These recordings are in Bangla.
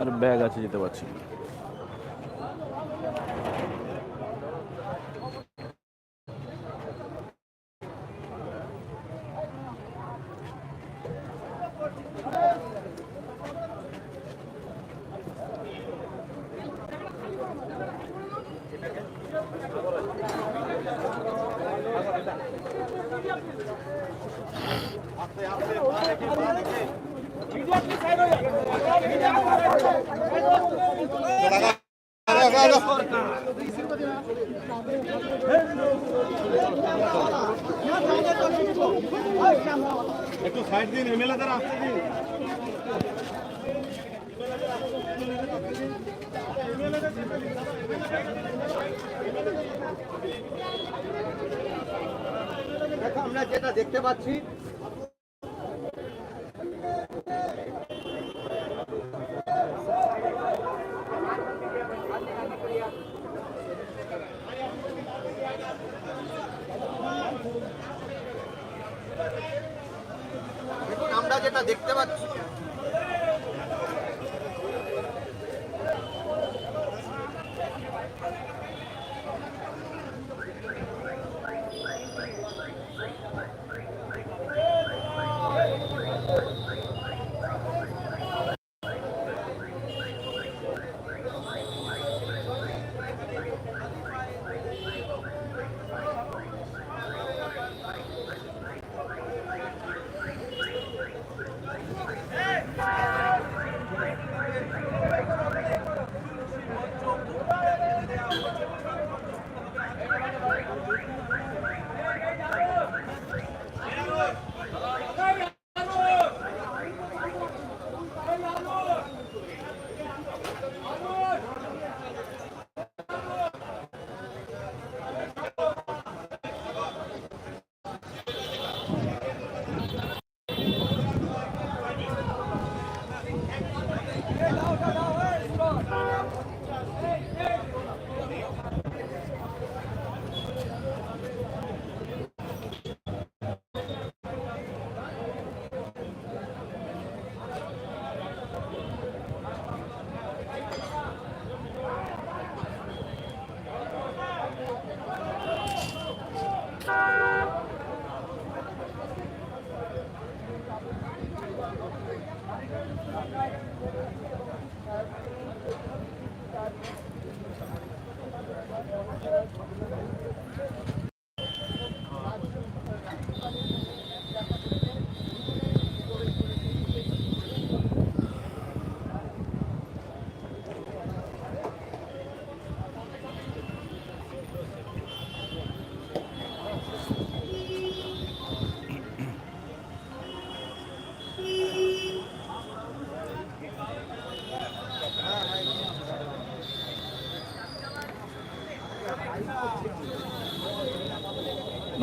আর ব্যাগ আছে যেতে পারছি না। একটু সাইড দিন এমএলএ দের আসতে দিন আমরা যেটা দেখতে পাচ্ছি আমরা যেটা দেখতে পাচ্ছি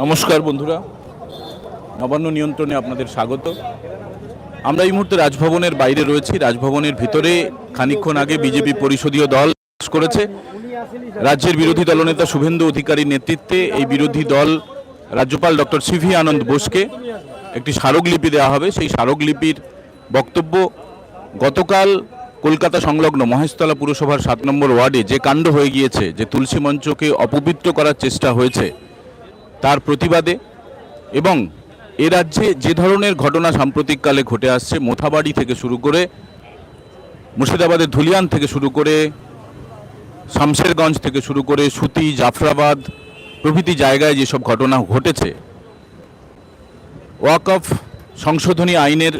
নমস্কার বন্ধুরা। নবান্ন নিয়ন্ত্রণে আপনাদের স্বাগত। আমরা এই মুহূর্তে রাজভবনের বাইরে রয়েছি। রাজভবনের ভিতরে খানিকক্ষণ আগে বিজেপি পরিষদীয় দল করেছে। রাজ্যের বিরোধী দলনেতা শুভেন্দু অধিকারীর নেতৃত্বে এই বিরোধী দল রাজ্যপাল ডক্টর সিভি আনন্দ বোসকে একটি স্মারকলিপি দেওয়া হবে। সেই স্মারকলিপির বক্তব্য, গতকাল কলকাতা সংলগ্ন মহেশতলা পুরসভার সাত নম্বর ওয়ার্ডে যে কাণ্ড হয়ে গিয়েছে, যে তুলসী মঞ্চকে অপবিত্র করার চেষ্টা হয়েছে তার প্রতিবাদে এবং এ রাজ্যে যে ধরনের ঘটনা সাম্প্রতিককালে ঘটে আসছে, মোথাবাড়ি থেকে শুরু করে মুর্শিদাবাদের ধুলিয়ান থেকে শুরু করে শামশেরগঞ্জ থেকে শুরু করে সুতি, জাফরাবাদ প্রভৃতি জায়গায় যেসব ঘটনা ঘটেছে, ওয়াকফ সংশোধনী আইনের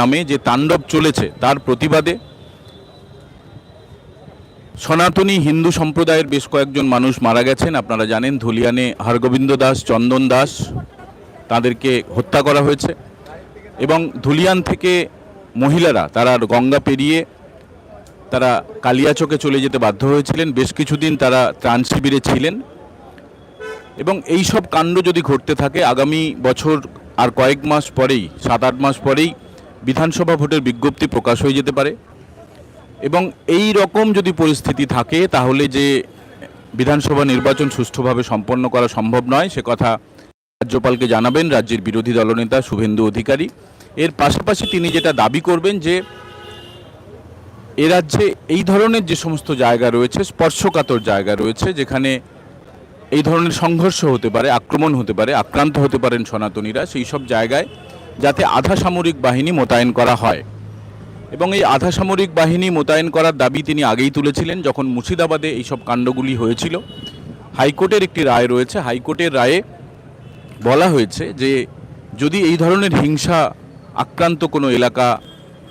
নামে যে তাণ্ডব চলেছে, তার প্রতিবাদে সনাতনী হিন্দু সম্প্রদায়ের বেশ কয়েকজন মানুষ মারা গেছেন। আপনারা জানেন ধুলিয়ানে হরগোবিন্দ দাস, চন্দন দাস তাদেরকে হত্যা করা হয়েছে এবং ধুলিয়ান থেকে মহিলারা তারা গঙ্গা পেরিয়ে তারা কালিয়াচকে চলে যেতে বাধ্য হয়েছিলেন। বেশ কিছুদিন তারা ত্রাণ শিবিরে ছিলেন এবং এই সব কাণ্ড যদি ঘটতে থাকে, আগামী বছর আর কয়েক মাস পরেই, সাত আট মাস পরেই বিধানসভা ভোটের বিজ্ঞপ্তি প্রকাশ হয়ে যেতে পারে। এবং এই রকম যদি পরিস্থিতি থাকে, তাহলে যে বিধানসভা নির্বাচন সুষ্ঠুভাবে সম্পন্ন করা সম্ভব নয়, সে কথা রাজ্যপালকে জানাবেন রাজ্যের বিরোধী দলনেতা শুভেন্দু অধিকারী। এর পাশাপাশি তিনি যেটা দাবি করবেন যে, এ রাজ্যে এই ধরনের যে সমস্ত জায়গা রয়েছে, স্পর্শকাতর জায়গা রয়েছে, যেখানে এই ধরনের সংঘর্ষ হতে পারে, আক্রমণ হতে পারে, আক্রান্ত হতে পারেন সনাতনীরা, সেই সব জায়গায় যাতে আধা সামরিক বাহিনী মোতায়েন করা হয়। এবং এই আধা সামরিক বাহিনী মোতায়েন করার দাবি তিনি আগেই তুলেছিলেন যখন মুর্শিদাবাদে এইসব কাণ্ডগুলি হয়েছিল। হাইকোর্টের একটি রায় রয়েছে। হাইকোর্টের রায়ে বলা হয়েছে যে, যদি এই ধরনের হিংসা আক্রান্ত কোনো এলাকা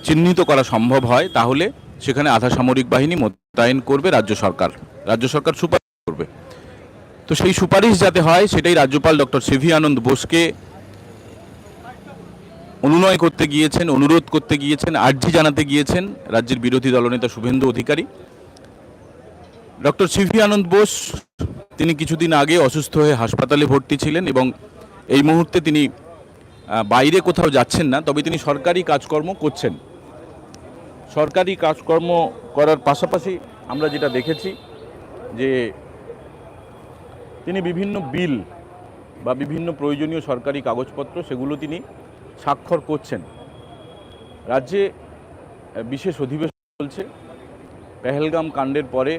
চিহ্নিত করা সম্ভব হয়, তাহলে সেখানে আধা সামরিক বাহিনী মোতায়েন করবে রাজ্য সরকার। রাজ্য সরকার সুপারিশ করবে। তো সেই সুপারিশ যাতে হয়, সেটাই রাজ্যপাল ডক্টর সিভি আনন্দ বোসকে অনুনয় করতে গিয়েছেন, অনুরোধ করতে গিয়েছেন, আর্জি জানাতে গিয়েছেন রাজ্যের বিরোধী দলনেতা শুভেন্দু অধিকারী। ডক্টর সিভি আনন্দ বোস, তিনি কিছুদিন আগে অসুস্থ হয়ে হাসপাতালে ভর্তি ছিলেন এবং এই মুহূর্তে তিনি বাইরে কোথাও যাচ্ছেন না, তবে তিনি সরকারি কাজকর্ম করছেন। সরকারি কাজকর্ম করার পাশাপাশি আমরা যেটা দেখেছি যে তিনি বিভিন্ন বিল বা বিভিন্ন প্রয়োজনীয় সরকারি কাগজপত্র, সেগুলো তিনি স্বাক্ষর করছেন। রাজ্যে বিশেষ অধিবেশন চলছে। পেহেলগাম কাণ্ডের পরে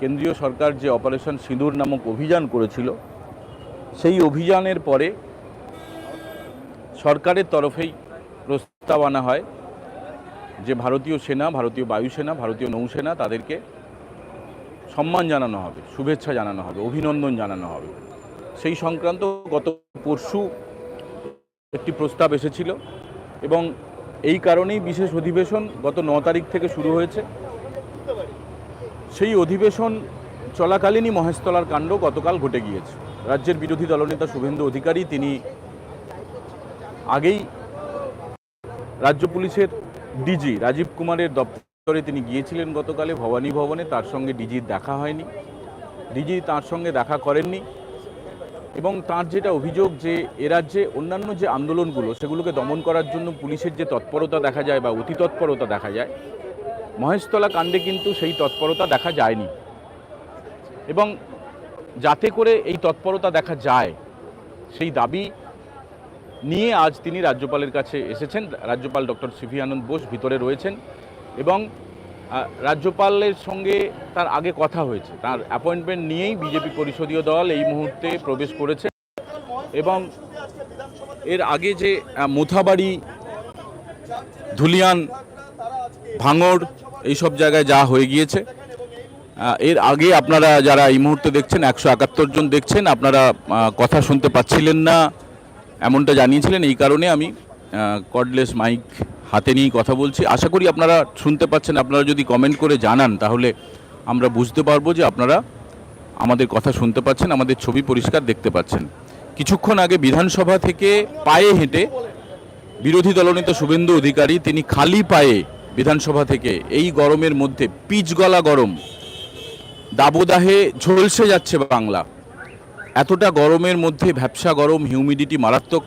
কেন্দ্রীয় সরকার যে অপারেশন সিঁদুর নামক অভিযান করেছিল, সেই অভিযানের পরে সরকারের তরফেই প্রস্তাব আনা হয় যে ভারতীয় সেনা, ভারতীয় বায়ুসেনা ভারতীয় নৌসেনা তাদেরকে সম্মান জানানো হবে, শুভেচ্ছা জানানো হবে, অভিনন্দন জানানো হবে। সেই সংক্রান্ত গত পরশু একটি প্রস্তাব এসেছিল এবং এই কারণেই বিশেষ অধিবেশন গত ন তারিখ থেকে শুরু হয়েছে। সেই অধিবেশন চলাকালীনই মহেশতলার কাণ্ড গতকাল ঘটে গিয়েছে। রাজ্যের বিরোধী দলনেতা শুভেন্দু অধিকারী তিনি আগেই রাজ্য পুলিশের ডিজি রাজীব কুমারের দপ্তরে তিনি গিয়েছিলেন গতকালে, ভবানী ভবনে। তার সঙ্গে ডিজির দেখা হয়নি। ডিজি তার সঙ্গে দেখা করেননি। এবং তার যেটা অভিযোগ যে এ রাজ্যে অন্যান্য যে আন্দোলনগুলো, সেগুলোকে দমন করার জন্য পুলিশের যে তৎপরতা দেখা যায় বা অতি তৎপরতা দেখা যায়, মহেশতলা কাণ্ডে কিন্তু সেই তৎপরতা দেখা যায়নি। এবং যাতে করে এই তৎপরতা দেখা যায়, সেই দাবি নিয়ে আজ তিনি রাজ্যপালের কাছে এসেছেন। রাজ্যপাল ডক্টর সিভি আনন্দ বোস ভিতরে রয়েছেন এবং রাজ্যপালের সঙ্গে তার আগে কথা হয়েছে। তার অ্যাপয়েন্টমেন্ট নিয়েই বিজেপি পরিষদীয় দল এই মুহূর্তে প্রবেশ করেছে এবং এর আগে যে মোথাবাড়ি, ধুলিয়ান, ভাঙড় এইসব জায়গায় যা হয়ে গিয়েছে এর আগে আপনারা যারা এই মুহূর্তে দেখছেন, একশো একাত্তর জন দেখছেন, আপনারা কথা শুনতে পাচ্ছিলেন না, এমনটা জানিয়েছিলেন। এই কারণে আমি কর্ডলেস মাইক হাতে নিয়েই কথা বলছি। আশা করি আপনারা শুনতে পাচ্ছেন, আপনারা যদি কমেন্ট করে জানান, তাহলে আমরা বুঝতে পারব যে আপনারা আমাদের কথা শুনতে পাচ্ছেন, আমাদের ছবি পরিষ্কার দেখতে পাচ্ছেন। কিছুক্ষণ আগে বিধানসভা থেকে পায়ে হেঁটে বিরোধী দলনেতা শুভেন্দু অধিকারী, তিনি খালি পায়ে বিধানসভা থেকে এই গরমের মধ্যে পিচ গলা গরম, দাবদাহে ঝলসে যাচ্ছে বাংলা। এতটা গরমের মধ্যে ভ্যাবসা গরম হিউমিডিটি মারাত্মক।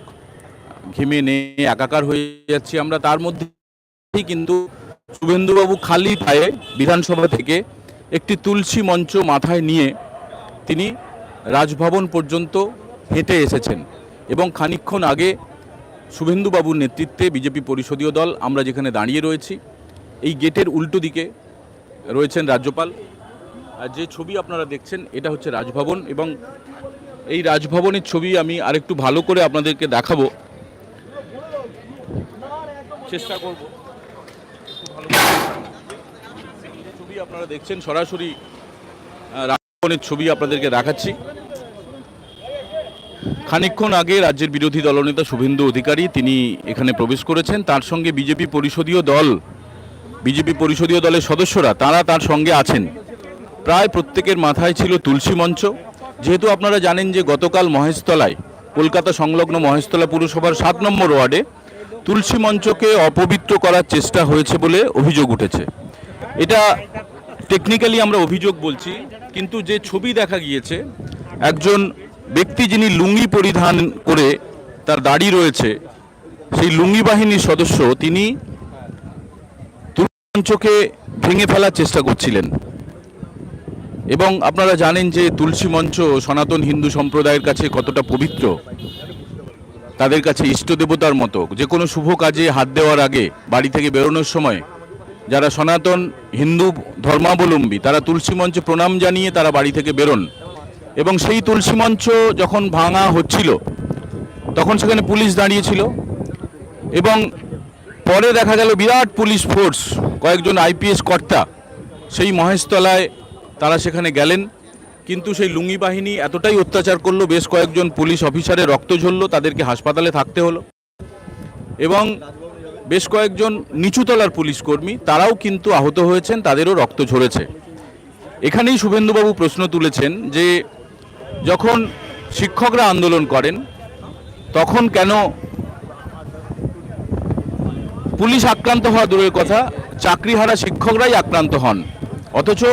ঘেমে নিয়ে একাকার হয়ে যাচ্ছি আমরা। তার মধ্যেই কিন্তু শুভেন্দুবাবু খালি পায়ে বিধানসভা থেকে একটি তুলসী মঞ্চ মাথায় নিয়ে তিনি রাজভবন পর্যন্ত হেঁটে এসেছেন এবং খানিকক্ষণ আগে শুভেন্দুবাবুর নেতৃত্বে বিজেপি পরিষদীয় দল, আমরা যেখানে দাঁড়িয়ে রয়েছি, এই গেটের উল্টো দিকে রয়েছেন রাজ্যপাল। আর যে ছবি আপনারা দেখছেন, এটা হচ্ছে রাজভবন এবং এই রাজভবনের ছবি আমি আরেকটু ভালো করে আপনাদেরকে দেখাবো। চেষ্টা করব। ছবি আপনারা দেখছেন, সরাসরি রাজভবনের ছবি আপনাদেরকে দেখাচ্ছি। খানিকক্ষণ আগে রাজ্যের বিরোধী দলনেতা শুভেন্দু অধিকারী তিনি এখানে প্রবেশ করেছেন। তার সঙ্গে বিজেপি পরিষদীয় দল, বিজেপি পরিষদীয় দলের সদস্যরা, তারা তার সঙ্গে আছেন। প্রায় প্রত্যেকের মাথায় ছিল তুলসী মঞ্চ। যেহেতু আপনারা জানেন যে গতকাল মহেশতলায়, কলকাতা সংলগ্ন মহেশতলা পুরসভার সাত নম্বর ওয়ার্ডে তুলসী মঞ্চকে অপবিত্র করার চেষ্টা হয়েছে বলে অভিযোগ উঠেছে। এটা টেকনিক্যালি আমরা অভিযোগ বলছি, কিন্তু যে ছবি দেখা গিয়েছে, একজন ব্যক্তি যিনি লুঙ্গি পরিধান করে তার দাড়ি রয়েছে, সেই লুঙ্গি বাহিনীর সদস্য তিনি তুলসী মঞ্চকে ভেঙে ফেলার চেষ্টা করছিলেন। এবং আপনারা জানেন যে তুলসী মঞ্চ সনাতন হিন্দু সম্প্রদায়ের কাছে কতটা পবিত্র। তাদের কাছে ইষ্ট দেবতার মতো। যে কোনো শুভ কাজে হাত দেওয়ার আগে বাড়ি থেকে বেরোনোর সময় যারা সনাতন, হিন্দু, ধর্মাবলম্বী, তারা তুলসী মঞ্চে প্রণাম জানিয়ে তারা বাড়ি থেকে বেরোন। এবং সেই তুলসী মঞ্চ যখন ভাঙা হচ্ছিল, তখন সেখানে পুলিশ দাঁড়িয়েছিল। এবং পরে দেখা গেল বিরাট পুলিশ ফোর্স, কয়েকজন আইপিএস কর্তা, সেই মহেশতলায় তারা সেখানে গেলেন। কিন্তু সেই লুঙ্গি বাহিনী এতটাই অত্যাচার করল, বেশ কয়েকজন পুলিশ অফিসারের রক্ত ঝরলো, তাদেরকে হাসপাতালে থাকতে হলো। এবং বেশ কয়েকজন নিচুতলার পুলিশ কর্মী, তারাও কিন্তু আহত হয়েছেন, তাদেরও রক্ত ঝরেছে। এখানেই শুভেন্দুবাবু প্রশ্ন তুলেছেন যে, যখন শিক্ষকরা আন্দোলন করেন, তখন কেন পুলিশ আক্রান্ত হওয়া দূরের কথা, চাকরিহারা শিক্ষকরাই আক্রান্ত হন? অথচ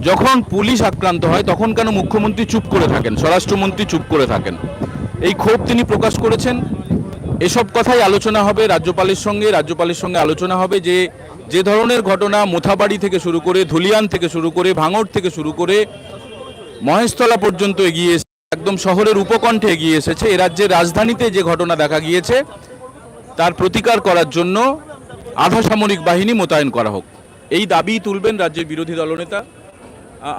যখন পুলিশ আক্রান্ত হয়, তখন কেন মুখ্যমন্ত্রী চুপ করে থাকেন? স্বরাষ্ট্রমন্ত্রী চুপ করে থাকেন। এই ক্ষোভ তিনি প্রকাশ করেছেন। এসব কথাই আলোচনা হবে রাজ্যপালের সঙ্গে রাজ্যপালের সঙ্গে আলোচনা হবে যে যে ধরনের ঘটনা মোথাবাড়ি থেকে শুরু করে, ধুলিয়ান থেকে শুরু করে, ভাঙড় থেকে শুরু করে মহেশতলা পর্যন্ত এগিয়ে একদম শহরের উপকণ্ঠে এগিয়ে এসেছে। এ রাজ্যের রাজধানীতে যে ঘটনা দেখা গিয়েছে, তার প্রতিকার করার জন্য আধা সামরিক বাহিনী মোতায়েন করা হোক। এই দাবি তুলবেন রাজ্যের বিরোধী দলনেতা।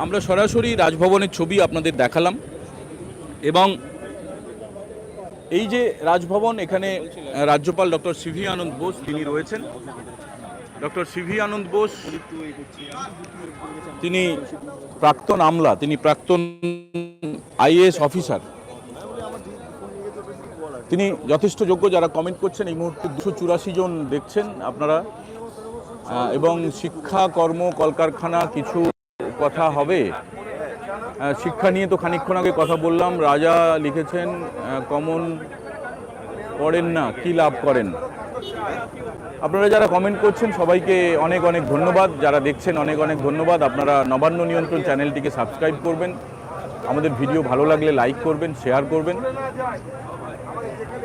আমরা সরাসরি রাজভবনের ছবি আপনাদের দেখালাম এবং এই যে রাজভবন, এখানে রাজ্যপাল ডক্টর সিভি আনন্দ বোস তিনি রয়েছেন। ডক্টর সিভি আনন্দ বোস তিনি প্রাক্তন আমলা, তিনি প্রাক্তন আইএএস অফিসার। তিনি যথেষ্ট যোগ্য, যারা কমেন্ট করছেন, এই মুহূর্তে দুশো চুরাশি জন দেখছেন আপনারা। এবং শিক্ষা, কর্ম, কলকারখানা, কিছু কথা হবে। শিক্ষা নিয়ে তো খানিকক্ষণ আগে কথা বললাম। রাজা লিখেছেন কমন করেন না, কি লাভ করেন? আপনারা যারা কমেন্ট করছেন, সবাইকে অনেক অনেক ধন্যবাদ। যারা দেখছেন, অনেক অনেক ধন্যবাদ। আপনারা নবান্ন নিয়ন্ত্রণ চ্যানেলটিকে সাবস্ক্রাইব করবেন। আমাদের ভিডিও ভালো লাগলে লাইক করবেন শেয়ার করবেন।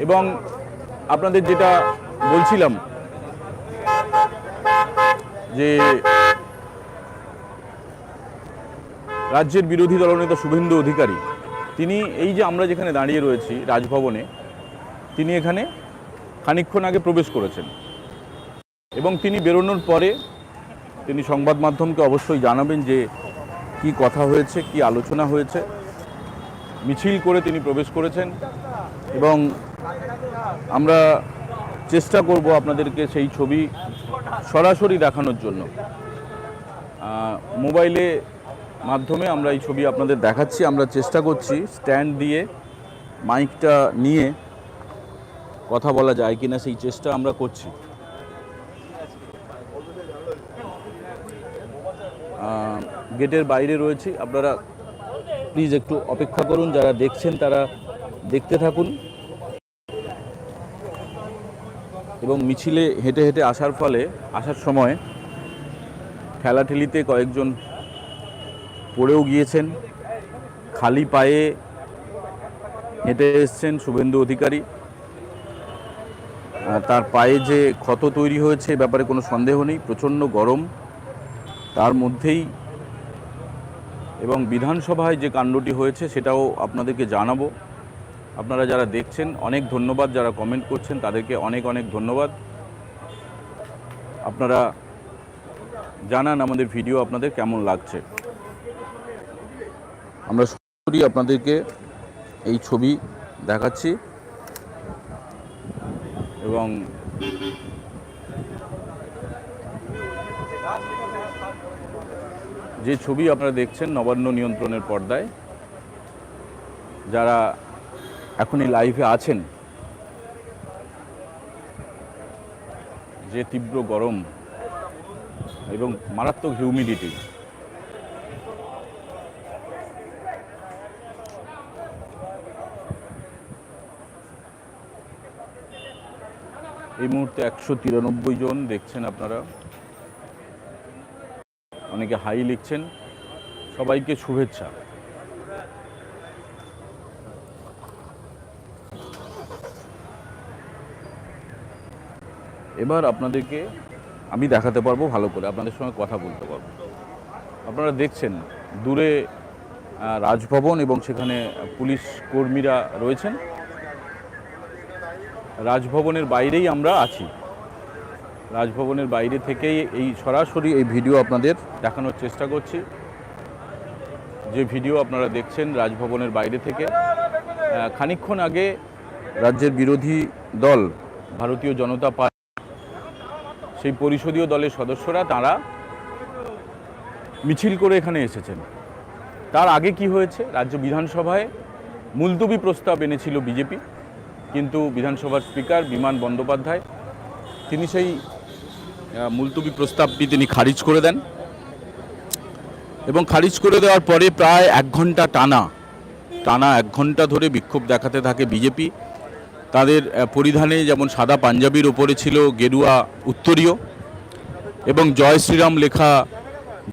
এবং আপনাদের যেটা বলছিলাম, যে রাজ্যের বিরোধী দলনেতা শুভেন্দু অধিকারী, তিনি এই যে আমরা যেখানে দাঁড়িয়ে রয়েছি রাজভবনে, তিনি এখানে খানিকক্ষণ আগে প্রবেশ করেছেন। এবং তিনি বেরোনোর পরে তিনি সংবাদ মাধ্যমকে অবশ্যই জানাবেন যে কি কথা হয়েছে, কি আলোচনা হয়েছে। মিছিল করে তিনি প্রবেশ করেছেন এবং আমরা চেষ্টা করব আপনাদেরকে সেই ছবি সরাসরি দেখানোর জন্য। মোবাইলে মাধ্যমে আমরা এই ছবি আপনাদের দেখাচ্ছি, আমরা চেষ্টা করছি স্ট্যান্ড দিয়ে মাইকটা নিয়ে কথা বলা যায় কিনা সেই চেষ্টা আমরা করছি। গেটের বাইরে রয়েছি, আপনারা প্লিজ একটু অপেক্ষা করুন, যারা দেখছেন তারা দেখতে থাকুন। এবং মিছিলে হেঁটে হেঁটে আসার ফলে, আসার সময় ঠেলাঠেলিতে কয়েকজন পড়েও গিয়েছেন, খালি পায়ে হেঁটে এসছেন শুভেন্দু অধিকারী। তার পায়ে যে ক্ষত তৈরি হয়েছে ব্যাপারে কোনো সন্দেহ নেই, প্রচণ্ড গরম। তার মধ্যেই এবং বিধানসভায় যে কাণ্ডটি হয়েছে সেটাও আপনাদেরকে জানাব। আপনারা যারা দেখছেন, অনেক ধন্যবাদ। যারা কমেন্ট করছেন, তাদেরকে অনেক অনেক ধন্যবাদ। আপনারা জানান আমাদের ভিডিও আপনাদের কেমন লাগছে। আমরা সরাসরি আপনাদেরকে এই ছবি দেখাচ্ছি এবং যে ছবি আপনারা দেখছেন নবান্ন নিয়ন্ত্রণের পর্দায়, যারা এখনই লাইভে আছেন, যে তীব্র গরম এবং মারাত্মক হিউমিডিটি এই মুহূর্তে একশো তিরানব্বই জন দেখছেন আপনারা। অনেকে হাই লিখছেন। সবাইকে শুভেচ্ছা। এবার আপনাদেরকে আমি দেখাতে পারব, ভালো করে আপনাদের সঙ্গে কথা বলতে পারব। আপনারা দেখছেন, দূরে রাজভবন এবং সেখানে পুলিশ কর্মীরা রয়েছেন। রাজভবনের বাইরেই আমরা আছি। রাজভবনের বাইরে থেকেই এই সরাসরি এই ভিডিও আপনাদের দেখানোর চেষ্টা করছি। যে ভিডিও আপনারা দেখছেন রাজভবনের বাইরে থেকে আহ, খানিকক্ষণ আগে রাজ্যের বিরোধী দল ভারতীয় জনতা পার্টি সেই পরিষদীয় দলের সদস্যরা তারা মিছিল করে এখানে এসেছেন। তার আগে কি হয়েছে? রাজ্য বিধানসভায় মুলতবি প্রস্তাব এনেছিল বিজেপি। কিন্তু বিধানসভার স্পিকার বিমান বন্দ্যোপাধ্যায়, তিনি সেই মুলতুবি প্রস্তাবটি তিনি খারিজ করে দেন। এবং খারিজ করে দেওয়ার পরে প্রায় এক ঘণ্টা টানা টানা এক ঘণ্টা ধরে বিক্ষোভ দেখাতে থাকে বিজেপি। তাদের পরিধানে যেমন সাদা পাঞ্জাবির ওপরে ছিল গেরুয়া উত্তরীয়, এবং জয় শ্রীরাম লেখা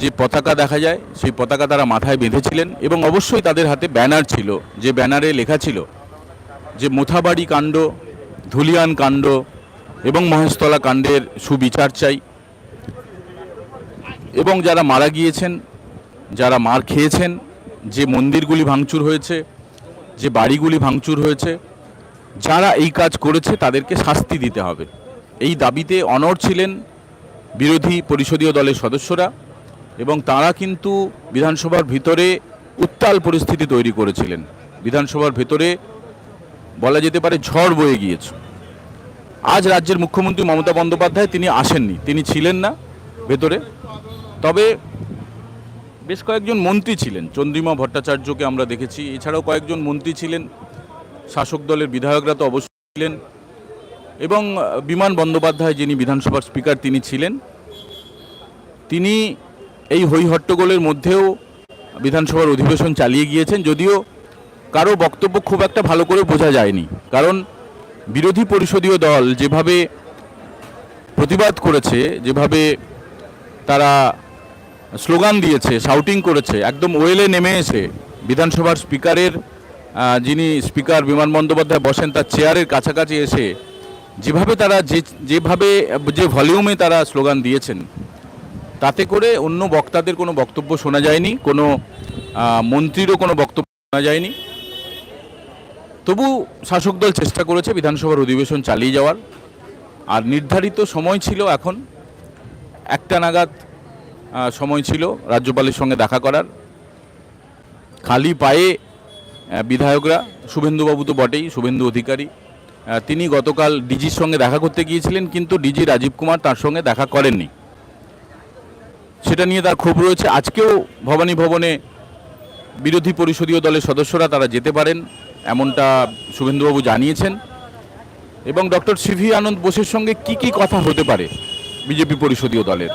যে পতাকা দেখা যায়, সেই পতাকা তারা মাথায় বেঁধেছিলেন, এবং অবশ্যই তাদের হাতে ব্যানার ছিল, যে ব্যানারে লেখা ছিল যে মোথাবাড়ি কাণ্ড, ধুলিয়ান কাণ্ড এবং মহেশতলা কাণ্ডের সুবিচার চাই। এবং যারা মারা গিয়েছেন, যারা মার খেয়েছেন, যে মন্দিরগুলি ভাঙচুর হয়েছে, যে বাড়িগুলি ভাঙচুর হয়েছে, যারা এই কাজ করেছে তাদেরকে শাস্তি দিতে হবে। এই দাবিতে অনড় ছিলেন বিরোধী পরিষদীয় দলের সদস্যরা এবং তারা কিন্তু বিধানসভার ভিতরে উত্তাল পরিস্থিতি তৈরি করেছিলেন। বিধানসভার ভেতরে বলা যেতে পারে ঝড় বয়ে গিয়েছে। আজ রাজ্যের মুখ্যমন্ত্রী মমতা বন্দ্যোপাধ্যায় তিনি আসেননি, তিনি ছিলেন না ভেতরে। তবে বেশ কয়েকজন মন্ত্রী ছিলেন, চন্দ্রিমা ভট্টাচার্যকে আমরা দেখেছি। এছাড়াও কয়েকজন মন্ত্রী ছিলেন, শাসক দলের বিধায়করা তো অবশ্যই ছিলেন, এবং বিমান বন্দ্যোপাধ্যায় যিনি বিধানসভার স্পিকার, তিনি ছিলেন। তিনি এই হইহট্টগোলের মধ্যেও বিধানসভার অধিবেশন চালিয়ে গিয়েছেন, যদিও কারও বক্তব্য খুব একটা ভালো করে বোঝা যায়নি। কারণ বিরোধী পরিষদীয় দল যেভাবে প্রতিবাদ করেছে, যেভাবে তারা স্লোগান দিয়েছে শাউটিং করেছে, একদম ওয়েলে নেমে এসে বিধানসভার স্পিকারের যিনি স্পিকার বিমান বন্দ্যোপাধ্যায় বসেন, তার চেয়ারের কাছাকাছি এসে যেভাবে তারা যে, যেভাবে, যে ভলিউমে তারা স্লোগান দিয়েছেন, তাতে করে অন্য বক্তাদের কোনো বক্তব্য শোনা যায়নি, কোনো মন্ত্রীরও কোনো বক্তব্য শোনা যায়নি। তবু শাসক দল চেষ্টা করেছে বিধানসভার অধিবেশন চালিয়ে যাওয়ার। আর নির্ধারিত সময় ছিল এখন। একটা নাগাদ সময় ছিল রাজ্যপালের সঙ্গে দেখা করার। খালি পায়ে বিধায়করা, শুভেন্দুবাবু তো বটেই, শুভেন্দু অধিকারী। তিনি গতকাল ডিজির সঙ্গে দেখা করতে গিয়েছিলেন, কিন্তু ডিজি রাজীব কুমার তার সঙ্গে দেখা করেননি। সেটা নিয়ে তার ক্ষোভ রয়েছে। আজকেও ভবানী ভবনে বিরোধী পরিষদীয় দলের সদস্যরা তারা যেতে পারেন। এমনটা শুভেন্দুবাবু জানিয়েছেন। এবং ডক্টর সিভি আনন্দ বোসের সঙ্গে কি কি কথা হতে পারে বিজেপি পরিষদীয় দলের?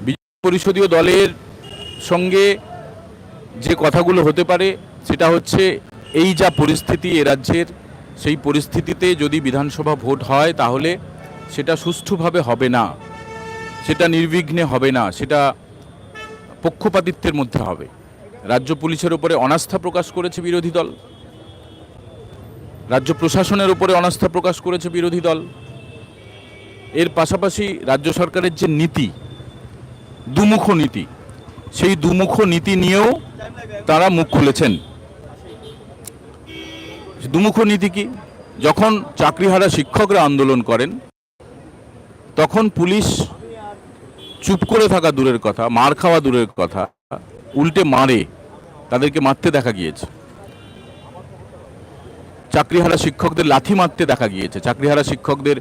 বিজেপি পরিষদীয় দলের সঙ্গে যে কথাগুলো হতে পারে, সেটা হচ্ছে এই যা পরিস্থিতি এ রাজ্যের, সেই পরিস্থিতিতে যদি বিধানসভা ভোট হয়, তাহলে সেটা সুষ্ঠুভাবে হবে না। সেটা নির্বিঘ্নে হবে না। সেটা পক্ষপাতিত্বের মধ্যে হবে। রাজ্য পুলিশের উপরে অনাস্থা প্রকাশ করেছে বিরোধী দল। রাজ্য প্রশাসনের উপরে অনাস্থা প্রকাশ করেছে বিরোধী দল। এর পাশাপাশি রাজ্য সরকারের যে নীতি, দুমুখ নীতি, সেই দুমুখ নীতি নিয়েও তারা মুখ খুলেছেন। দুমুখ নীতি কি? যখন চাকরিহারা শিক্ষকরা আন্দোলন করেন, তখন পুলিশ চুপ করে থাকা দূরের কথা, মার খাওয়া দূরের কথা উল্টে মারে, তাদেরকে মারতে দেখা গিয়েছে। চাকরিহারা শিক্ষকদের লাথি মারতে দেখা গিয়েছে। চাকরিহারা শিক্ষকদের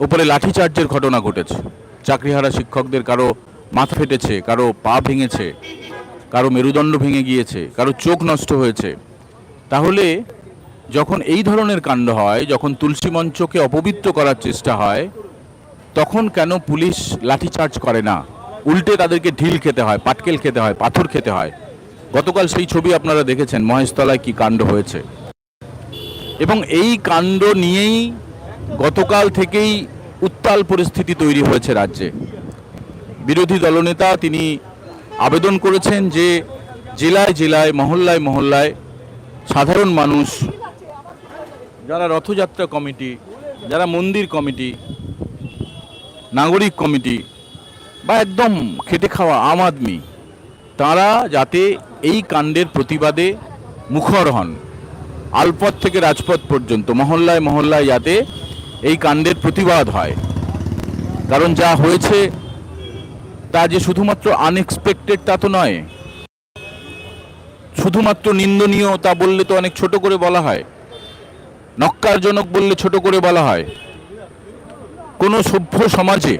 উপরে লাঠিচার্জের ঘটনা ঘটেছে। চাকরিহারা শিক্ষকদের কারও মাথা ফেটেছে, কারও পা ভেঙেছে, কারও মেরুদণ্ড ভেঙে গিয়েছে, কারও চোখ নষ্ট হয়েছে। তাহলে যখন এই ধরনের কাণ্ড হয়, যখন তুলসী মঞ্চকে অপবিত্র করার চেষ্টা হয়, তখন কেন পুলিশ লাঠিচার্জ করে না? উল্টে তাদেরকে ঢিল খেতে হয়, পাটকেল খেতে হয়, পাথর খেতে হয়। গতকাল সেই ছবি আপনারা দেখেছেন, মহেশতলায় কি কাণ্ড হয়েছে। এবং এই কাণ্ড নিয়েই গতকাল থেকেই উত্তাল পরিস্থিতি তৈরি হয়েছে রাজ্যে। বিরোধী দলনেতা তিনি আবেদন করেছেন যে জেলায় জেলায়, মহল্লায় মহল্লায় সাধারণ মানুষ, যারা রথযাত্রা কমিটি, যারা মন্দির কমিটি, নাগরিক কমিটি বা একদম খেটে খাওয়া আম আদমি, তারা যাতে এই কাণ্ডের প্রতিবাদে মুখর হন আলপথ থেকে রাজপথ পর্যন্ত, মহল্লায় মহল্লায় যাতে এই কাণ্ডের প্রতিবাদ হয়। কারণ যা হয়েছে, তা যে শুধুমাত্র আনএক্সপেক্টেড তা তো নয়। শুধুমাত্র নিন্দনীয় তা বললে তো অনেক ছোট করে বলা হয়। নক্কারজনক বললে ছোট করে বলা হয়। কোনো সভ্য সমাজে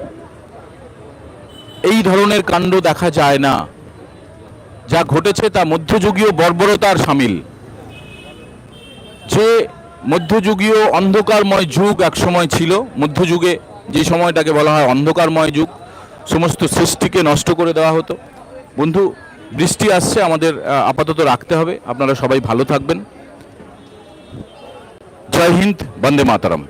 এই ধরনের কাণ্ড দেখা যায় না। যা ঘটেছে তা মধ্যযুগীয় বর্বরতার সামিল। যে মধ্যযুগীয় অন্ধকারময় যুগ এক সময় ছিল, মধ্যযুগে যে সময়টাকে বলা হয় অন্ধকারময় যুগ, সমস্ত সৃষ্টিকে নষ্ট করে দেওয়া হতো। বন্ধু, বৃষ্টি আসছে, আমাদের আপাতত রাখতে হবে। আপনারা সবাই ভালো থাকবেন। জয় হিন্দ, বন্দে মাতারাম।